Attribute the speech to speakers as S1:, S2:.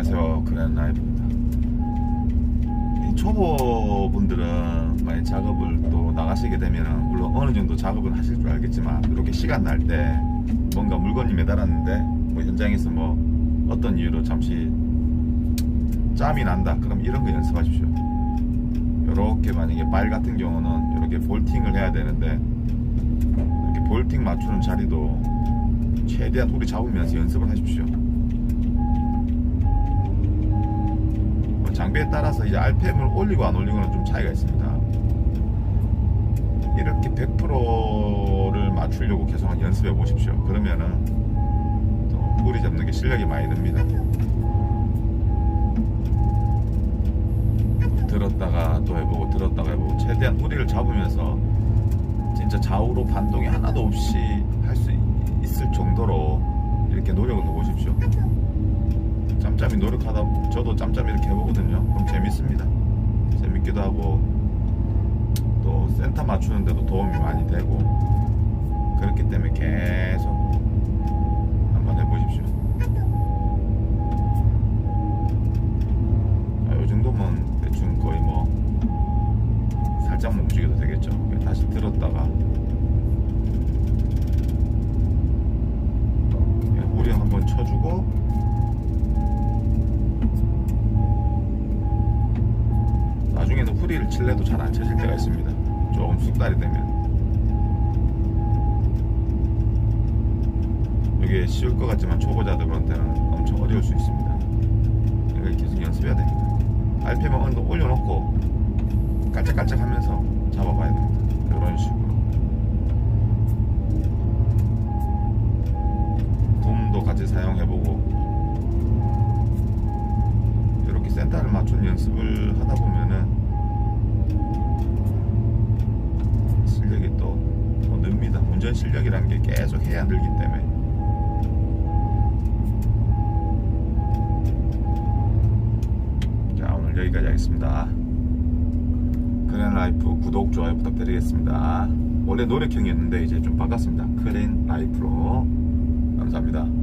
S1: 안녕하세요 그랜 라이브입니다. 이 초보분들은 만약 작업을 또 나가시게 되면 물론 어느 정도 작업은 하실 줄 알겠지만 이렇게 시간 날 때 뭔가 물건이 매달았는데 뭐 현장에서 뭐 어떤 이유로 잠시 짬이 난다. 그럼 이런 거 연습하십시오. 이렇게 만약에 발 같은 경우는 이렇게 볼팅을 해야 되는데 이렇게 볼팅 맞추는 자리도 최대한 우리 잡으면서 연습을 하십시오 장비에 따라서 이제 RPM을 올리고 안 올리고는 좀 차이가 있습니다. 이렇게 100%를 맞추려고 계속 연습해 보십시오. 그러면은 또 무리 잡는 게 실력이 많이 듭니다. 들었다가 또 해보고 들었다가 해보고 최대한 우리를 잡으면서 진짜 좌우로 반동이 하나도 없이 할 수 있을 정도로 이렇게 노력을 해보십시오. 짬짬이 노력하다 저도 짬짬이 이렇게 해보거든요. 그럼 재밌습니다. 재밌기도 하고 또 센터 맞추는데도 도움이 많이 되고 그렇기 때문에 계속 한번 해보십시오. 자, 요 정도면 대충 거의 뭐 살짝 움직여도 되겠죠. 다시 들었다가 후리를 칠래도 잘 안 쳐질 때가 있습니다. 조금 숙달이 되면. 이게 쉬울 것 같지만 초보자들한테는 엄청 어려울 수 있습니다. 이걸 계속 연습해야 됩니다. RPM 어느 정도 올려놓고 깔짝깔짝 하면서 잡아봐야 됩니다. 이런 식으로. 붐도 같이 사용해보고 센터를 맞춘 연습을 하다 보면은 운전 실력이라는 게 계속 해야 늘기 때문에. 자, 오늘 여기까지 하겠습니다. 크랜 라이프 구독, 좋아요 부탁드리겠습니다. 원래 노력형이었는데 이제 좀 바꿨습니다. 크랜 라이프로. 감사합니다.